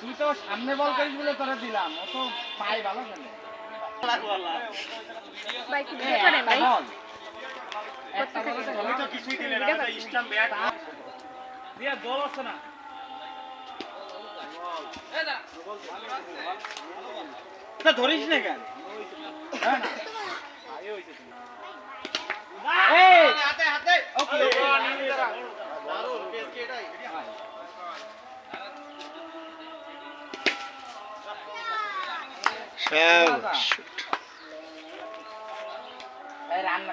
তুই তো সামনে বল করিস বলে তোরা দিলাম ও তো ভালো খেলে ভাই কি ভাই একটা বলে তো কিছুই দিলে না ব্যাট দিয়ে বল আছে না? ধরিস না কেন? হ্যাঁ? না এই! হাতে হাতে ওকে এই রান্না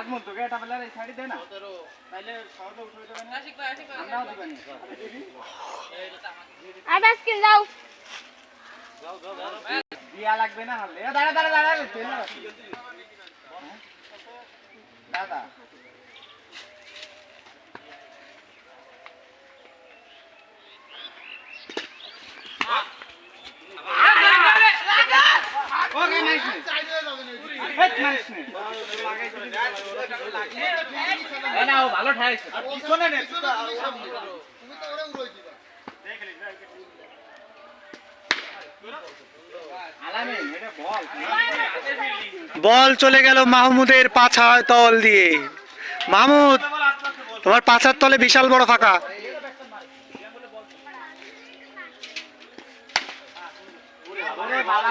হয়ে নাজমুল তোকে এটা বলে এই শাড়ি দে না। তাইলে সহজে উঠে দেবে না আমরাও দিবেন আর বাস কিন যাও দিয়া লাগবে না হলে। এ দাঁড়া দাঁড়া দাঁড়া চলে দাদা। নাইস এ না ও ভালো ঠাইছে পিছনে নে আলামিন এটা বল। বল চলে গেল মাহমুদের পাছার তল দিয়ে। মাহমুদ তোমার পাছার তলে বিশাল বড় ফাঁকা। বাবা।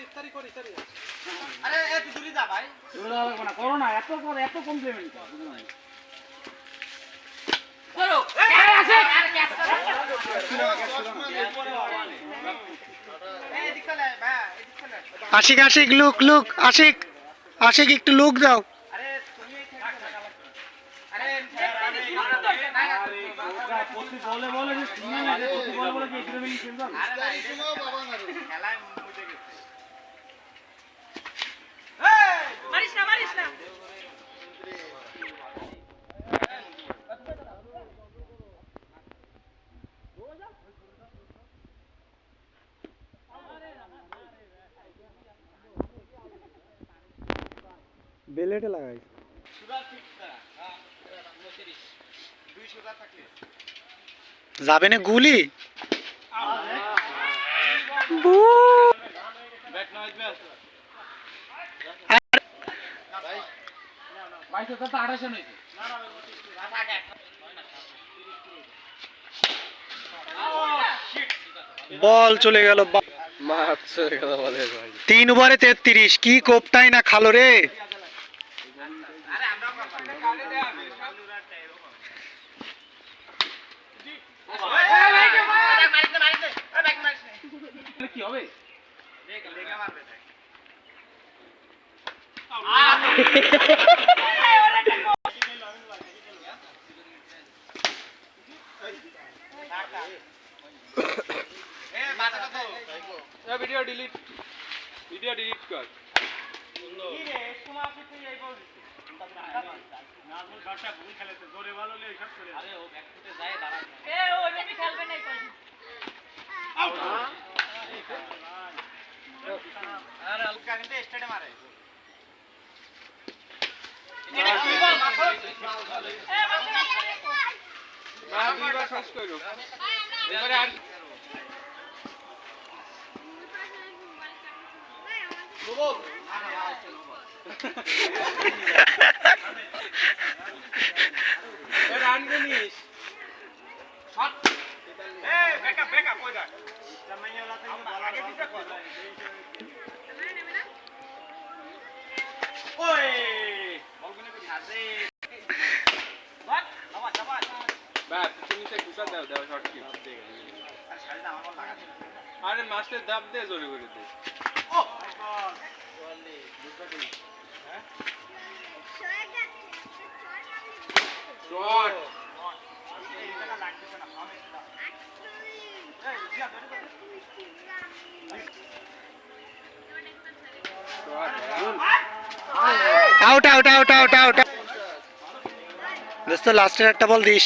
এ আস্তে করো আরে এ দূরে যা ভাই করো না এত পর এত কমপ্লিমেন্ট এই এদিক চলে আয়, ভাই এদিক চলে আয়। আশিক আশিক লুক লুক আশিক আশিক একটু লুক দাও আরে তুমি এখানে থাকো। আরে না, না, প্রতি বলে বলে বলে বলে কি এগুলো মিলি খেলবে আরে না, এটা খেলায় মুজে গেছে মারিস না মারিস না বেলেটে লাগাই। হ্যাঁ যাবে না গুলি? বল চলে গেল তিন ওভারে তেত্রিশ কি কোপটাই না খালো রে আরে আমরা কথা কালে দেয়া হবে সামনুরাটা এরকম মারিতে মারিতে ব্যাক মারিস তাহলে কি হবে দেখ লেগা মারবে দেখ এ বাতা কত ভিডিও ডিলিট ভিডিও ডিলিট কর কি রে তোমার সাথে এই বল আরে ও ব্যাক ফুটে যায় দাঁড়ায় এ ও এমনি খেলবে না কই আউট আরে বাবা এবারে আর ব্যাকআপ ব্যাকআপ আর মাস্টার দাব দে জোরে করে দে। ও! out out out out out দোস্ত লাস্টের একটা বল দিস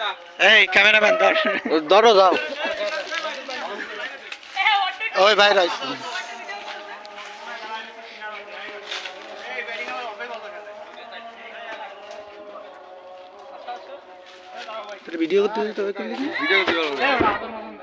যা এই ক্যামেরাম্যান ধর ধরো যাও ওই বাইরে আইছে ভিডিও করতে হবে ভিডিও করতে হ্যাঁ, হ্যাঁ, হ্যাঁ।